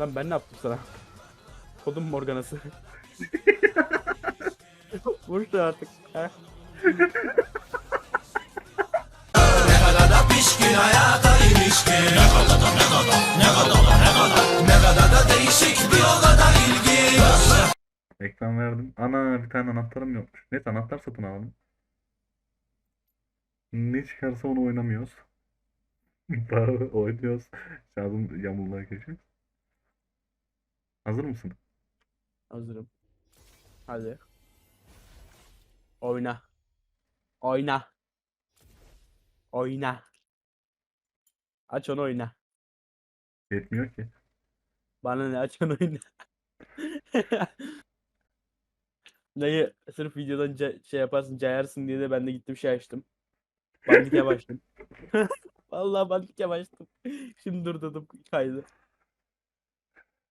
Lan ben ne yaptım sana? Kodum Morganası. Vur şu artık. Ha? Ekran verdim. Ana bir tane anahtarım yokmuş. Neyse anahtar satın alalım. Ne çıkarsa onu oynamıyoruz. Daha oynuyoruz. Şarjım yamulluğa geçiyor. Hazır mısın? Hazırım. Hadi. Oyna. Oyna. Oyna. Aç onu oyna. Yetmiyor ki. Bana ne aç onu oyna. Dayı sırf videodan ca- şey yaparsın cayarsın diye de ben de gittim şey açtım. Bandike başladım. Vallahi bandike başladım. Şimdi durdurdum kaydı.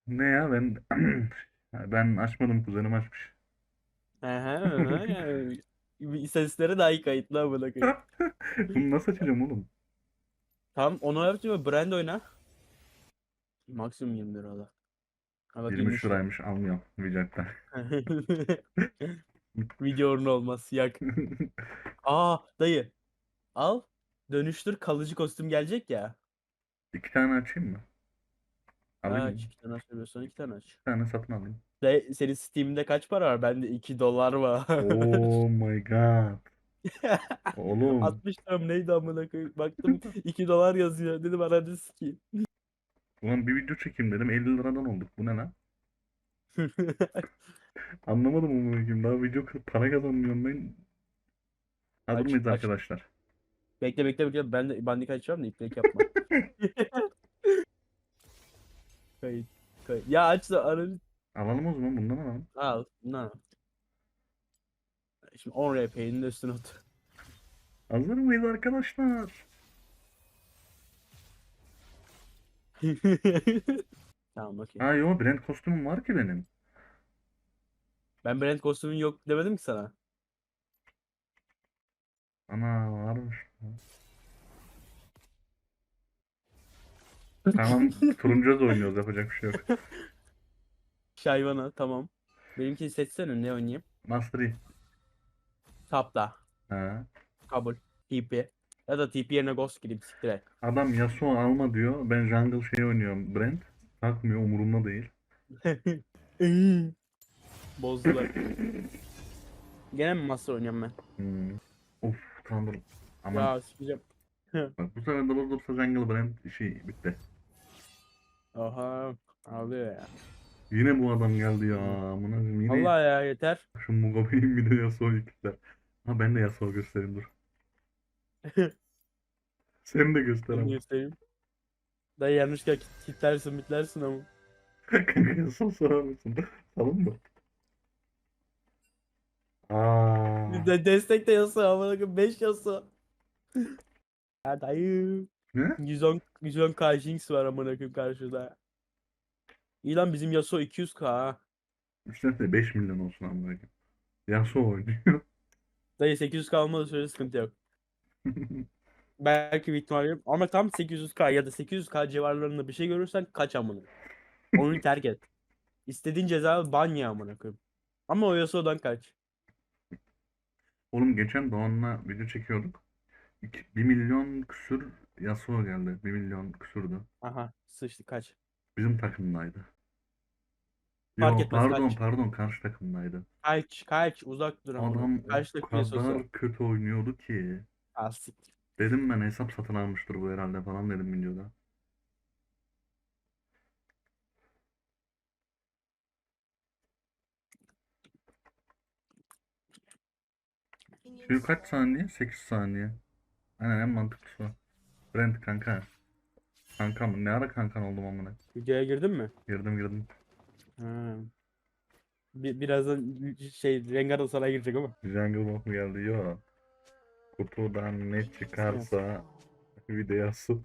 Ne ya ben ben açmadım kuzenim açmış. Aha, aha, yani. İstatistikleri daha iyi kayıtlı amına koyayım. Bunu nasıl açacağım oğlum? Tamam onu yapacağım brand oyna. Maksimum 20 lira da. Ha bak 23 liraymış almıyorum Vicak'tan. Video ürünü olmaz yak. Aa dayı. Al. Dönüştür kalıcı kostüm gelecek ya. İki tane açayım mı? Alayım mı? Aç. iki tane söylüyorsan iki tane aç. İki tane satın alayım. Dayı senin Steam'de kaç para var? Bende 2 dolar var. Oh my god. Oğlum 60 lira mı neydi amına koyayım. Baktım 2 dolar yazıyor. Dedim ananı sikeyim. ulan bir video çekeyim dedim 50 liradan olduk. Bu ne lan? Anlamadım onu bakayım. Daha video para kazanmıyorum ben. Hazır Aç, mıyız aç. arkadaşlar? bekle bekle bekle. Ben de bandik açacağım da iplik yapma. Kayıt. Kayıt. Ya aç da ananı Alalım o zaman bundan alalım. Al, na. Şimdi 10 RP'nin de üstüne otur. Hazır mıyız arkadaşlar? tamam okey. Ha yo brand kostümüm var ki benim. Ben brand kostümün yok demedim ki sana. Ana varmış. Tamam turuncu da oynuyoruz yapacak bir şey yok. Şayvana tamam. Benimkini seçsene ne oynayayım? Master Yi. Tapta. Ha. Kabul. TP. Ya da TP yerine Ghost gireyim siktir et. Adam Yasuo alma diyor. Ben jungle şey oynuyorum Brent. Takmıyor umurumda değil. Bozdular. Gene mi Master oynuyorum ben? Hmm. Of Thunder. Aman Ya sikeceğim. bak bu sefer Double Drops'a jungle Brent işi bitti. Oha. Abi ya. Yine bu adam geldi ya. Amına koyayım, yine Allah ya yeter. şu Mugabe'yi bir de Yasuo yükler. Ha ben de Yasuo göstereyim dur. Sen de göster ama. göstereyim. Dayı yanlışlıkla kit- kitlersin bitlersin ama. Yasuo sorar mısın? Salın mı? Aa. De destek de yazsa amına koyayım 5 yazsa. Ya dayı. Ne? 110 110k Jinx var amına koyayım karşıda. İyi lan bizim Yasuo 200k ha. İşte de 5 milyon olsun amına koyayım. Yasuo oynuyor. Dayı 800k olmadığı sürece sıkıntı yok. Belki bir ihtimal yok. Ama tam 800k ya da 800k civarlarında bir şey görürsen kaç amına. Onu terk et. İstediğin ceza ban ya amına koyayım. Ama o Yasuo'dan kaç. Oğlum geçen Doğan'la video çekiyorduk. 1 milyon küsür Yasuo geldi. 1 milyon küsürdü. Aha sıçtı kaç. Bizim takımdaydı. Fark Yo, etmez, pardon kaç. pardon karşı takımdaydı. Kaç kaç uzak dur. Adam o Kaç dakika Yasuo'su? kadar kötü oynuyordu ki. Ah, siktir. Dedim ben hesap satın almıştır bu herhalde falan dedim videoda. Şu kaç saniye? 8 saniye. Aynen en mantıklısı o. Kanka. Kanka mı? Ne ara kankan oldum amına? Videoya girdin mi? Girdim girdim. Ha. Bir, birazdan şey Rengar da sana girecek ama. Jungle mu geldi? Yo. Kutudan ne çıkarsa videosu.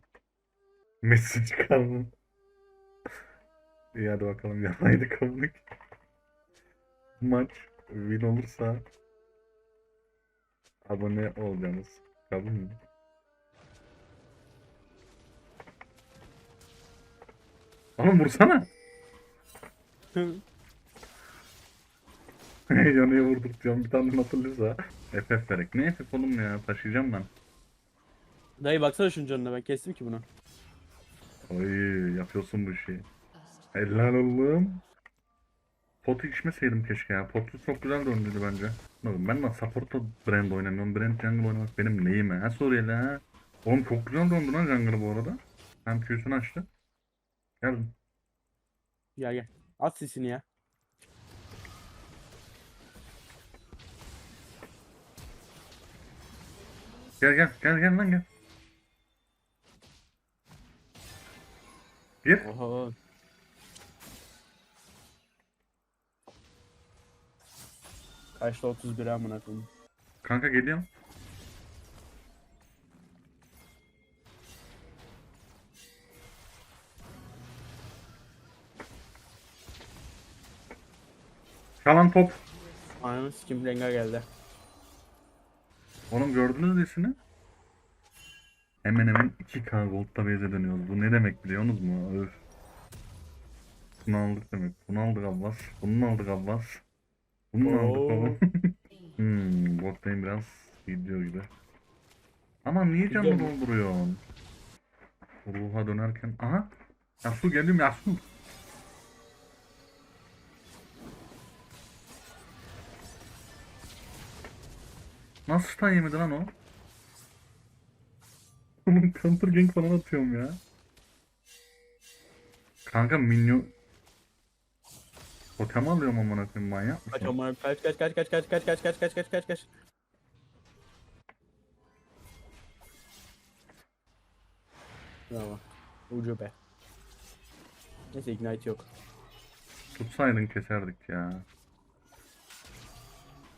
Messi çıkar mı? İyi hadi bakalım yanaydı komik. Maç win olursa abone olacaksınız. Kabul mü? Oğlum vursana. Yanıya vurdurtacağım bir tane hatırlıyorsa. FF verek. Ne FF oğlum ya taşıyacağım ben. Dayı baksana şunun canına ben kestim ki bunu. Oy yapıyorsun bu işi. Helal oğlum. Potu içmeseydim keşke ya. Potu çok güzel döndüydü bence. Oğlum ben de support'ta brand oynamıyorum. Brand jungle oynamak benim neyime? Ha Suriyeli ha. Oğlum çok güzel döndü lan jungle'ı bu arada. Hem Q'sunu açtı. Geldim. Gel gel. At sesini ya. Gel gel gel gel lan gel. Gir. Oho. Kaçta 31 amına koyayım. Kanka geliyorum. Top. Ananı sikim Rengar geldi. Oğlum gördünüz mü ismini? Hemen hemen 2K Gold'da base'e dönüyoruz. Bu ne demek biliyorsunuz mu? Öf. Bunu aldık demek. Bunu aldık Abbas. Bunu aldık Abbas. Bunu aldık oğlum. hmm, bot lane biraz gidiyor gibi. Ama niye canlı dolduruyorsun? Ruha dönerken... Aha! Yasu geliyorum Yasu! Nasıl stun yemedi lan o? Oğlum counter gank falan atıyorum ya. Kanka minyon... Totem alıyorum amına koyayım manyak Kaç mısın? amına kaç kaç kaç kaç kaç kaç kaç kaç kaç kaç kaç kaç. Bravo. Ucube. Neyse ignite yok. Tutsaydın keserdik ya.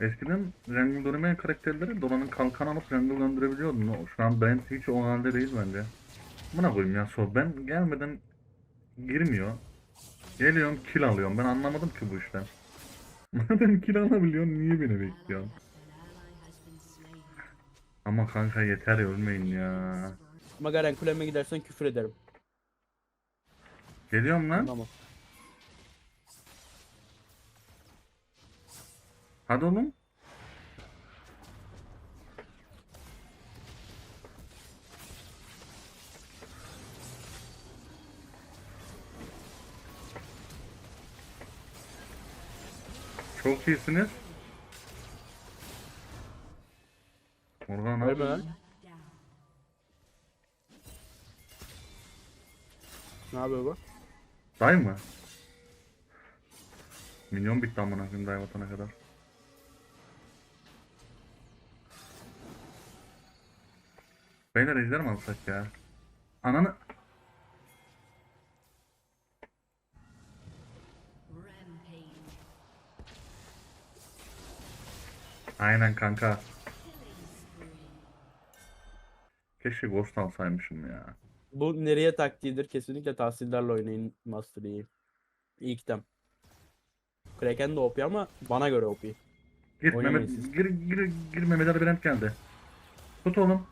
Eskiden jungle dönemeyen karakterleri Doran'ın kalkan alıp jungle döndürebiliyordun. Şu an Brent hiç o halde değil bence. Buna koyayım ya so ben gelmeden girmiyor. Geliyorum kill alıyorum. Ben anlamadım ki bu işten. Madem kill alabiliyorsun niye beni bekliyorsun? Ama kanka yeter ya ölmeyin ya. Ama Garen kuleme gidersen küfür ederim. Geliyorum lan. Tamam. Hadi oğlum. Çok iyisiniz. Oradan Ölme abi. lan. Ne yapıyor bu? Day mı? Minyon bitti amına koyayım day atana kadar. Beyler ejder mi alsak ya? Ananı... Aynen kanka. Keşke Ghost alsaymışım ya. Bu nereye taktiğidir? Kesinlikle tahsillerle oynayın Master Yi. İlk tem. Kraken de OP ama bana göre OP. Gir Mehmet, gir, gir, gir Mehmet Ali Brent geldi. Tut oğlum.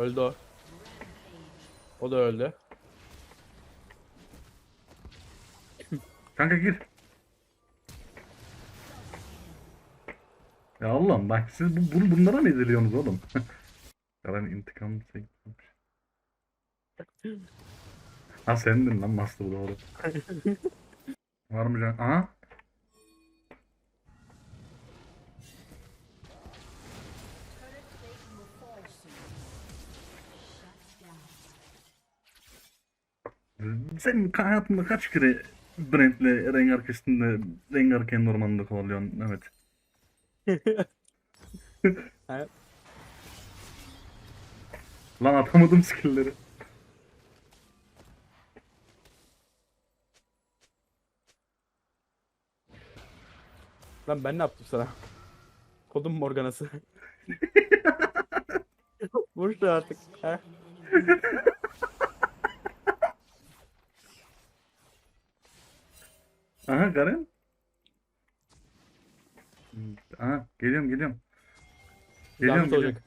Öldü o. O da öldü. Kanka gir. Ya Allah'ım bak siz bu, bu- bunlara mı eziliyorsunuz oğlum? Karan intikam çekmiş. Ha sendin lan Master doğru. Var mı can? Aha. Sen hayatında kaç kere Brent'le Rengar kestinde Rengar kendi ormanında kovalıyorsun evet. Ha, Lan atamadım skill'leri. Lan ben ne yaptım sana? Kodum Morgana'sı. Vur artık. Aha Garen. Aha geliyorum geliyorum. Geliyorum Zahmet geliyorum. olacak.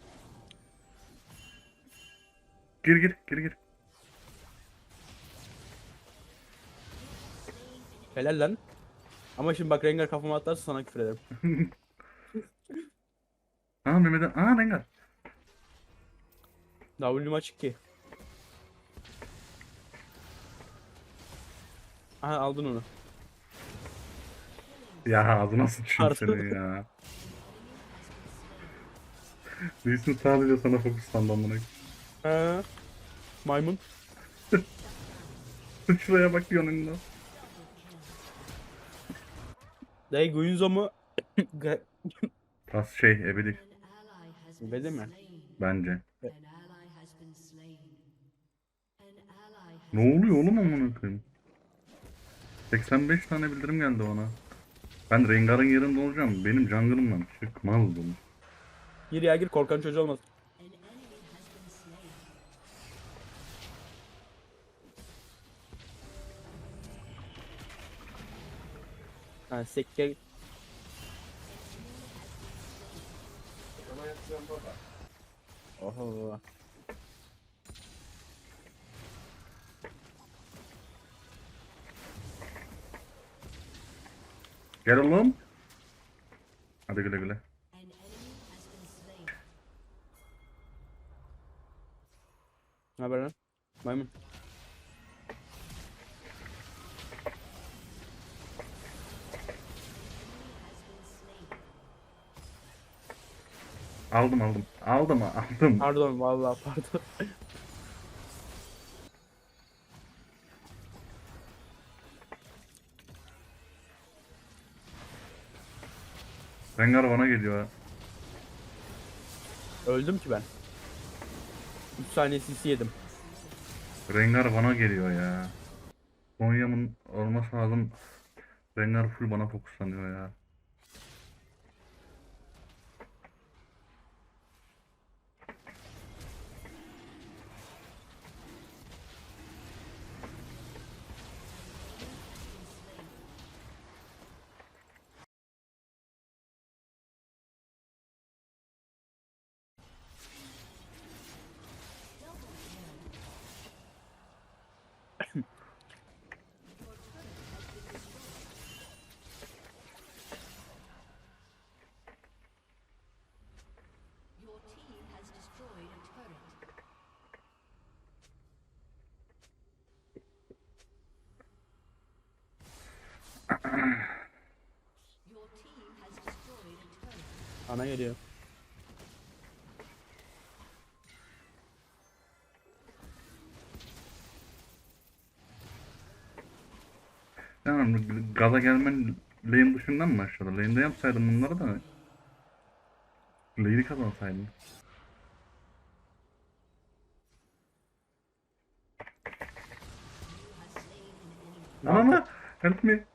Gir gir gir gir. Helal lan. Ama şimdi bak Rengar kafama atarsa sana küfür ederim. Aa Mehmet'e. Aa Rengar. W'm açık ki. Aha aldın onu. Ya sıçayım Pardon. seni ya. Değilsin sadece sana fokuslandı amına. Ha. Maymun. Şuraya bak yanında. Dayı Guinzo mu? Tas şey ebedi Böyle mi? bence. Ne oluyor oğlum amına koyayım? 85 tane bildirim geldi bana. Ben Rengar'ın yerinde olacağım. Benim jungle'ımdan çıkmaz bunu. Gir ya gir korkan çocuğu olmaz. Ha sekke. Oho. Gel oğlum. Hadi güle güle. Ne haber lan? Maymun. Aldım aldım. Aldım aldım. Pardon vallahi pardon. Rengar bana geliyor ha. Öldüm ki ben. 3 saniye CC yedim. Rengar bana geliyor ya. Konya'mın olması lazım. Rengar full bana fokuslanıyor ya. Turret. Ana geliyor. Yani gaza gelmen lane dışından mı başladı? Lane'de yapsaydım bunları da lane'i kazansaydım. Anana help me.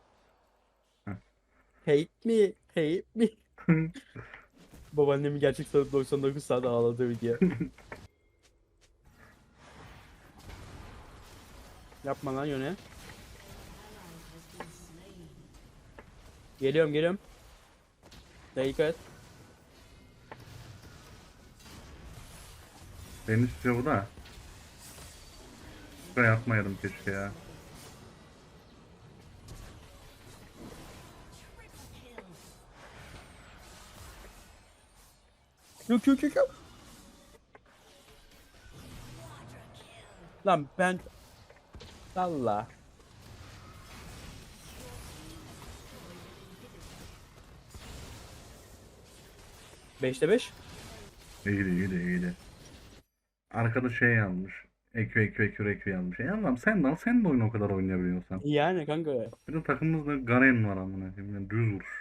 Hate me, hate me. Babaannemi gerçek sanıp 99 saat ağladı video. Yapma lan yöne. Geliyorum geliyorum. Dakika et. Beni istiyor bu da. Şuraya atmayalım keşke ya. Yok yok yok yok. Lan ben... Salla. Beşte beş. İyiydi iyiydi iyiydi. Arkada şey yazmış. EQ EQ EQ EQ yazmış. Ya Allah'ım sen de sen de oyunu o kadar oynayabiliyorsan. Yani kanka. Bir de takımımızda Garen var amına. Yani düz vuruş.